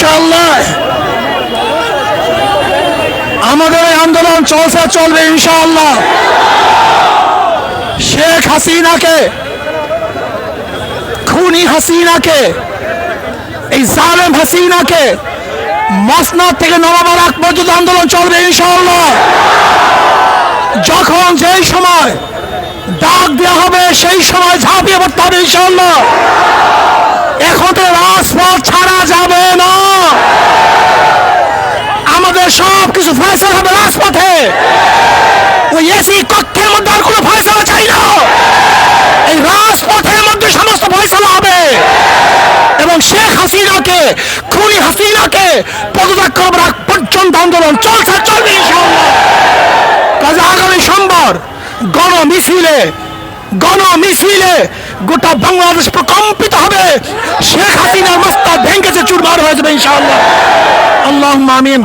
ইনশাআল্লাহ। আমাদের আন্দোলন চলছে, চলবে ইনশাআল্লাহ। শেখ হাসিনাকে, খুনি হাসিনাকে, এই জালেম হাসিনাকে মসনাদ থেকে নবাবার আগ পর্যন্ত আন্দোলন চলবে ইনশাআল্লাহ। যখন যেই সময় ডাক দেওয়া হবে, সেই সময় ঝাঁপিয়ে পড়তে হবে ইনশাআল্লাহ এখন তো রাজপথ ছাড়া যাবে না আমাদের সব কিছু ফয়সলা হবে রাজপথে ওই এসি কক্ষের মধ্যে আর কোনো ফয়সলা চাই না। এই রাজপথের মধ্যে সমস্ত ফয়সলা হবে। এবং শেখ হাসিনাকে, খুনি হাসিনাকে পদত্যাগ করবার পর্যন্ত আন্দোলন চলছে, চলবে কাজে আগামী সোমবার গণ মিছিলে গণ মিছিলে গোটা বাংলাদেশ প্রকম্পিত হবে। শেখ হাসিনার মস্তা ভেঙ্গেছে চুরমার হয়ে যাবে ইনশাআল্লাহ। আল্লাহ আমিন।